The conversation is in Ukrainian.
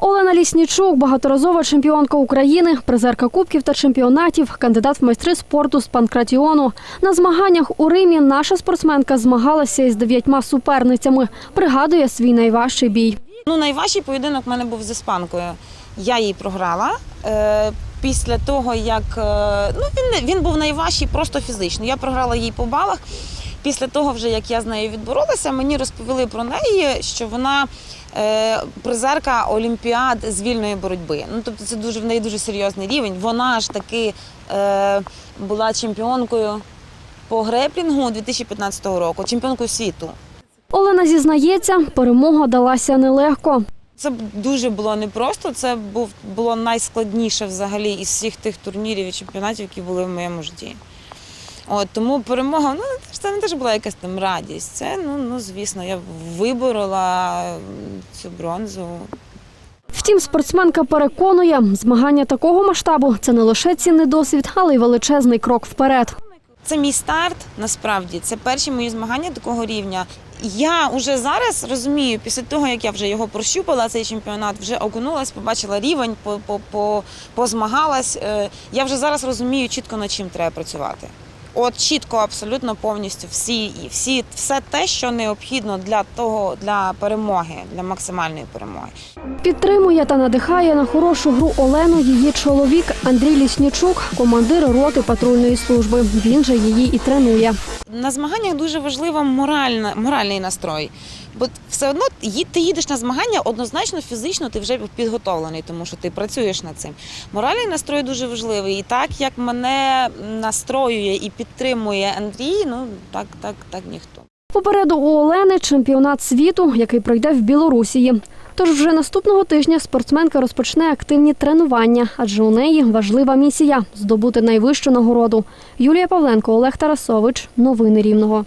Олена Ліснічук, багаторазова чемпіонка України, призерка кубків та чемпіонатів, кандидат в майстри спорту з панкратіону. На змаганнях у Римі наша спортсменка змагалася із дев'ятьма суперницями. Пригадує свій найважчий бій. Ну, найважчий поєдинок в мене був з іспанкою. Я її програла. Е, після того, як е, ну, він, він був найважчий просто фізично. Я програла їй по балах. Після того, вже як я з нею відборолася, мені розповіли про неї, що вона е, призерка Олімпіад з вільної боротьби. Ну, тобто це дуже в неї дуже серйозний рівень. Вона ж таки е, була чемпіонкою по греплінгу 2015 року, чемпіонкою світу. Олена зізнається, перемога далася нелегко. Це дуже було непросто. Це був було найскладніше взагалі із всіх тих турнірів і чемпіонатів, які були в моєму житті. От тому перемога, ну це не теж була якась там радість. Це ну, ну звісно, я виборола цю бронзу. Втім, спортсменка переконує, змагання такого масштабу це не лише цінний досвід, але й величезний крок вперед. Це мій старт. Насправді це перші мої змагання такого рівня. Я вже зараз розумію, після того як я вже його прощупала, цей чемпіонат, вже окунулась, побачила рівень, по, по, по, позмагалась. е, Я вже зараз розумію чітко над чим треба працювати. От чітко, абсолютно повністю всі і всі, все те, що необхідно для того, для перемоги, для максимальної перемоги. Підтримує та надихає на хорошу гру Олену її чоловік Андрій Ліснічук, командир роти патрульної служби. Він же її і тренує. На змаганнях дуже моральна, моральний настрой. Бо все одно ти їдеш на змагання, однозначно фізично ти вже підготовлений, тому що ти працюєш над цим. Моральний настрой дуже важливий. І так як мене настроює і підтримує Андрій, ну так, так, так ніхто. Попереду у Олени чемпіонат світу, який пройде в Білорусії. Тож вже наступного тижня спортсменка розпочне активні тренування, адже у неї важлива місія здобути найвищу нагороду. Юлія Павленко, Олег Тарасович. Новини Рівного.